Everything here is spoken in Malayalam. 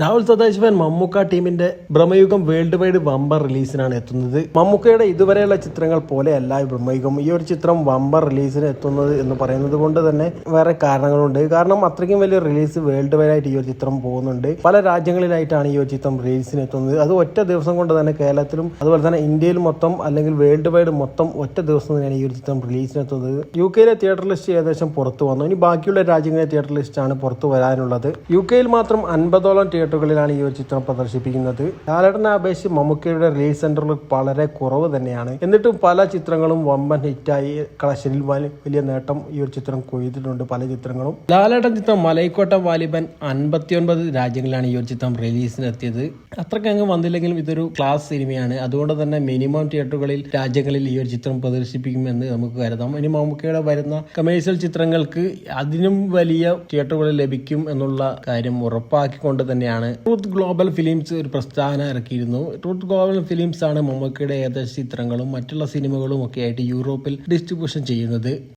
രാഹുൽ സദാശിവൻ മമ്മൂക്ക ടീമിന്റെ ബ്രഹ്മയുഗം വേൾഡ് വൈഡ് വമ്പർ റിലീസിനാണ് എത്തുന്നത്. മമ്മൂക്കയുടെ ഇതുവരെയുള്ള ചിത്രങ്ങൾ പോലെ അല്ല ബ്രഹ്മയുഗം. ഈ ഒരു ചിത്രം വമ്പർ റിലീസിന് എത്തുന്നത് എന്ന് പറയുന്നത് കൊണ്ട് തന്നെ വേറെ കാരണങ്ങളുണ്ട്. കാരണം അത്രയ്ക്കും വലിയ റിലീസ് വേൾഡ് വൈഡ് ആയിട്ട് ഈ ഒരു ചിത്രം പോകുന്നുണ്ട്. പല രാജ്യങ്ങളിലായിട്ടാണ് ഈ ഒരു ചിത്രം റിലീസിന് എത്തുന്നത്. അത് ഒറ്റ ദിവസം കൊണ്ട് തന്നെ കേരളത്തിലും അതുപോലെ തന്നെ ഇന്ത്യയിൽ മൊത്തം അല്ലെങ്കിൽ വേൾഡ് വൈഡ് മൊത്തം ഒറ്റ ദിവസം തന്നെയാണ് ഈ ഒരു ചിത്രം റിലീസിന് എത്തുന്നത്. യു കെയിലെ തിയേറ്റർ ലിസ്റ്റ് ഏകദേശം പുറത്തു വന്നു. ഇനി ബാക്കിയുള്ള രാജ്യങ്ങളിലെ തിയേറ്റർ ലിസ്റ്റ് ആണ് പുറത്തു വരാനുള്ളത്. യു കെയിൽ മാത്രം അൻപതോളം തിയേറ്ററുകളിലാണ് ഈ ഒരു ചിത്രം പ്രദർശിപ്പിക്കുന്നത്. ലാലേട്ടനെ അപേക്ഷിച്ച് മമ്മൂക്കയുടെ റിലീസ് സെന്ററിൽ വളരെ കുറവ് തന്നെയാണ്. എന്നിട്ടും പല ചിത്രങ്ങളും വമ്പൻ ഹിറ്റായി കളക്ഷനിൽ വലിയ നേട്ടം ഈ ഒരു ചിത്രം കൊയ്തിട്ടുണ്ട് പല ചിത്രങ്ങളും. ലാലേട്ടൻ ചിത്രം മലൈക്കോട്ട വാലിബൻ അൻപത്തിയൊൻപത് രാജ്യങ്ങളിലാണ് ഈ ഒരു ചിത്രം റിലീസിനെത്തിയത് അത്രക്കങ്ങ് വന്നില്ലെങ്കിലും ഇതൊരു ക്ലാസ് സിനിമയാണ് അതുകൊണ്ട് തന്നെ മിനിമം തിയേറ്ററുകളിൽ രാജ്യങ്ങളിൽ ഈ ഒരു ചിത്രം പ്രദർശിപ്പിക്കുമെന്ന് നമുക്ക് കരുതാം. ഇനി മമ്മൂക്കയുടെ വരുന്ന കമേഴ്ഷ്യൽ ചിത്രങ്ങൾക്ക് അതിനും വലിയ തിയേറ്ററുകൾ ലഭിക്കും എന്നുള്ള കാര്യം ഉറപ്പാക്കിക്കൊണ്ട് തന്നെയാണ് ട്രൂത്ത് ഗ്ലോബൽ ഫിലിംസ് ഒരു പ്രസ്താവന ഇറക്കിയിരുന്നു. ട്രൂത്ത് ഗ്ലോബൽ ഫിലിംസ് ആണ് മമ്മൂക്കയുടെ ഏകദേശ ചിത്രങ്ങളും മറ്റുള്ള സിനിമകളും ഒക്കെ ആയിട്ട് യൂറോപ്പിൽ ഡിസ്ട്രിബ്യൂഷൻ ചെയ്യുന്നത്.